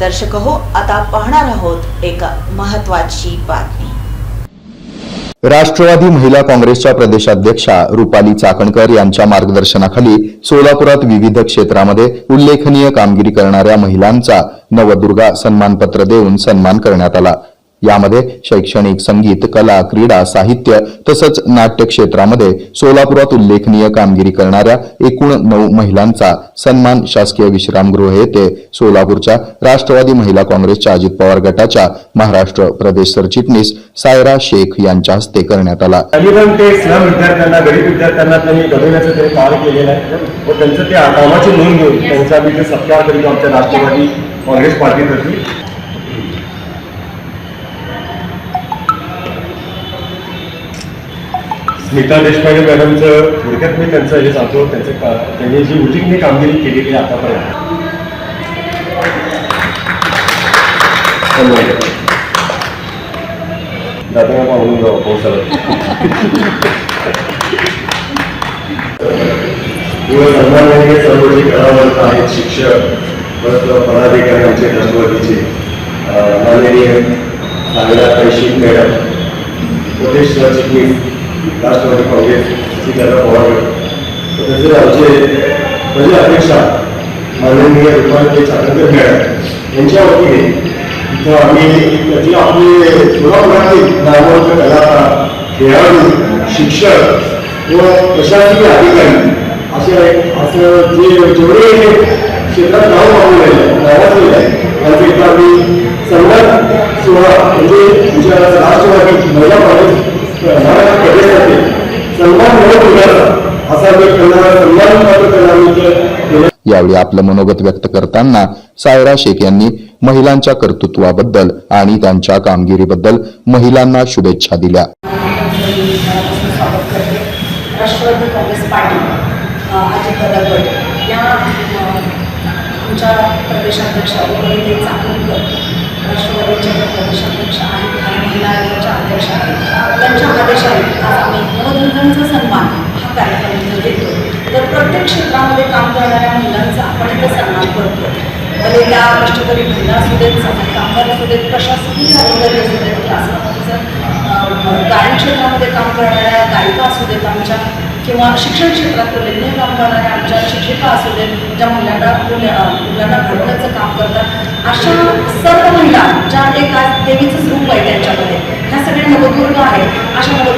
दर्शक हो आता पाहणार आहोत एक महत्वाची बातमी. राष्ट्रवादी महिला काँग्रेसच्या प्रदेशाध्यक्षा रुपाली चाकणकर यांच्या मार्गदर्शनाखाली सोलापुरात विविध क्षेत्रामध्ये उल्लेखनीय कामगिरी करणाऱ्या महिलांचा नवदुर्गा सन्मानपत्र देऊन सन्मान करण्यात आला. यामध्ये शैक्षणिक संगीत कला क्रीडा साहित्य तसंच नाट्य क्षेत्रामध्ये सोलापुरात उल्लेखनीय कामगिरी करणाऱ्या एकूण नऊ महिलांचा सन्मान शासकीय विश्रामगृह येथे सोलापूरच्या राष्ट्रवादी महिला काँग्रेसच्या अजित पवार गटाच्या महाराष्ट्र प्रदेश सरचिटणीस सायरा शेख यांच्या हस्ते करण्यात आला. ते स्लम विद्यार्थ्यांना गरीब विद्यार्थ्यांना त्यांनी घडवण्याचं त्यांनी कार्य केलेलं आहे. व त्यांचं त्या कामाची नोंद घेऊन त्यांचा आम्ही ते सत्कार करीत आमच्या राष्ट्रवादी काँग्रेस पार्टीतर्फे स्मिता देशपांडे मॅडमचं थोडक्यात मी त्यांचं हे सांगतो त्यांचं का त्यांनी जी उल्लेखनीय कामगिरी केलेली आहे आतापर्यंत. दादा पाहून जाऊ पावसाळ्यात किंवा सन्माननीय सर्व जे कलावंत आहेत शिक्षक परत पदाधिकारी राष्ट्रवादीचे माननीय सागरा कैशिक मॅडम प्रदेश सरचिटणीस राष्ट्रवादी काँग्रेस त्याला पवार तसेच आमचे पहिले अपेक्षा माननीय रुपाली चाकणकर मॅडम यांच्या वतीने इथं आम्ही जे आपले सोलापुरातील नामवंत कलाकार खेळाडू शिक्षक व प्रशासकीय अधिकारी असे असं जे जेवढे क्षेत्रात नाव पावलेलं आहे नावाजलेलं आहे त्यांचं आम्ही सर्वात सोहळा म्हणजे तुमच्या राष्ट्रवादी महिला काँग्रेस महाराष्ट्र प्रदेशातील सन्मान मिळवून देण्याचा असा मी त्यांना सन्मान पात्र त्यांना आम्ही इथं केलं यावेळी आपलं मनोगत व्यक्त करताना सायरा शेख यांनी महिलांच्या कर्तृत्वाबद्दल आणि त्यांच्या कामगिरीबद्दल महिलांना शुभेच्छा दिल्या. राष्ट्रवादी काँग्रेस पार्टी अजित अजितदादा गट या अ, आमच्या प्रदेशाध्यक्षा उपनेते चाकणकर राष्ट्रवादीच्या प्रदेशाध्यक्ष आहेत आणि महिला आयोगाच्या अध्यक्ष आहेत. त्यांच्या आदेशाने आज आम्ही मुलांचा सन्मान हा कार्यक्रम इथं देतो तर प्रत्येक क्षेत्रामध्ये काम करणाऱ्या महिलांचा आपण इथं सन्मान करतो भले त्या कष्टकरी महिला असू देत सफाई कामगार असू देत प्रशासकीय अधिकारी असू देत क्लास गायन क्षेत्रामध्ये काम करणाऱ्या गायिका असू देत आमच्या किंवा शिक्षण क्षेत्रात उल्लेखनीय काम करणाऱ्या आमच्या शिक्षिका असू देत ज्या मुलांना मुल्या- मुलांना घडवण्याचं काम करतात. अशा सर्व महिला ज्या एक आज देवीचंच रूप आहे त्यांच्यामध्ये. ह्या सगळ्या नवदुर्ग आहेत. अशा नवदुर्ग